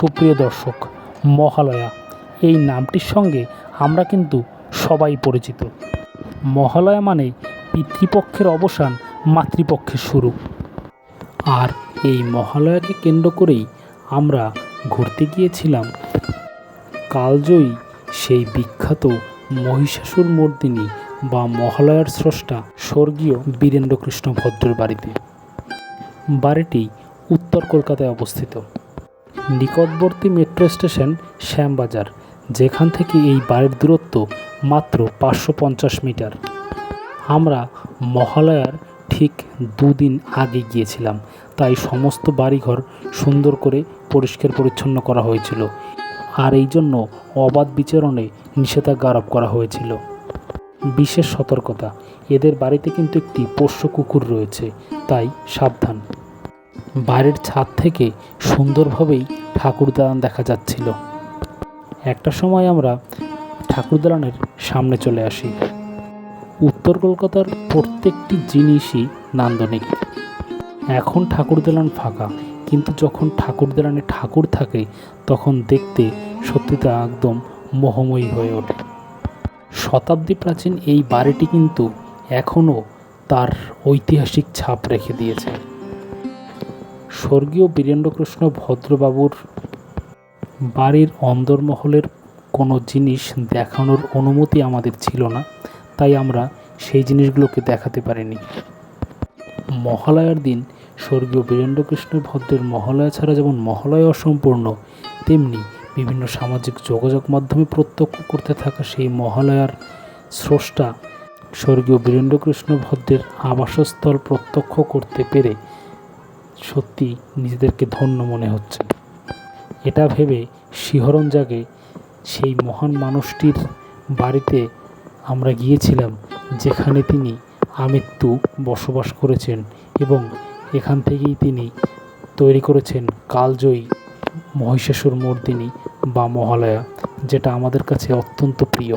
সুপ্রিয় দর্শক, মহালয়া। এই নামটির সঙ্গে আমরা কিন্তু সবাই পরিচিত। মহালয়া মানে পিতৃপক্ষের অবসান, মাতৃপক্ষের শুরু। আর এই মহালয়াকে কেন্দ্র করেই আমরা ঘুরতে গিয়েছিলাম। কালজয়ী, সেই বিখ্যাত মহিষাসুর মর্দিনী বা মহালয়ার স্রষ্টা স্বর্গীয় বীরেন্দ্রকৃষ্ণ ভদ্রের বাড়িতে। বাড়িটি উত্তর কলকাতায় অবস্থিত। নিকটবর্তী মেট্রো স্টেশন শ্যামবাজার, যেখান থেকে এই বাড়ির দূরত্ব মাত্র পাঁচশো পঞ্চাশ মিটার। আমরা মহালয়ার ঠিক দুদিন আগে গিয়েছিলাম, তাই সমস্ত বাড়িঘর সুন্দর করে পরিষ্কার পরিচ্ছন্ন করা হয়েছিল, আর এই জন্য অবাধ বিচরণে নিষেধাজ্ঞা আরোপ করা হয়েছিল। বিশেষ সতর্কতা, এদের বাড়িতে কিন্তু একটি পোষ্য কুকুর রয়েছে, তাই সাবধান। বাড়ির ছাদ থেকে সুন্দরভাবেই ঠাকুর দালান দেখা যাচ্ছিল। একটা সময় আমরা ঠাকুর দালানের সামনে চলে আসি। উত্তর কলকাতার প্রত্যেকটি জিনিসই নান্দনিক। এখন ঠাকুর দালান ফাঁকা, কিন্তু যখন ঠাকুর দালানে ঠাকুর থাকে, তখন দেখতে সত্যিটা একদম মোহময়ী হয়ে ওঠে। শতাব্দী প্রাচীন এই বাড়িটি কিন্তু এখনও তার ঐতিহাসিক ছাপ রেখে দিয়েছে। স্বর্গীয় বীরেন্দ্রকৃষ্ণ ভদ্রবাবুর বাড়ির অন্দরমহলের কোনো জিনিস দেখানোর অনুমতি আমাদের ছিল না, তাই আমরা সেই জিনিসগুলোকে দেখাতে পারিনি। মহালয়ার দিন স্বর্গীয় বীরেন্দ্রকৃষ্ণ ভদ্রের মহালয়া ছাড়া যেমন মহালয়া অসম্পূর্ণ, তেমনি বিভিন্ন সামাজিক যোগাযোগ মাধ্যমে প্রত্যক্ষ করতে থাকা সেই মহালয়ার স্রষ্টা স্বর্গীয় বীরেন্দ্রকৃষ্ণ ভদ্রের আবাসস্থল প্রত্যক্ষ করতে পেরে সত্যি নিজেদেরকে ধন্য মনে হচ্ছে। এটা ভেবে শিহরণ জাগে সেই মহান মানুষটির বাড়িতে আমরা গিয়েছিলাম, যেখানে তিনি আমৃত্যু বসবাস করেছেন এবং এখান থেকেই তিনি তৈরি করেছেন কালজয়ী মহিষাসুর মর্দিনী বা মহালয়া, যেটা আমাদের কাছে অত্যন্ত প্রিয়।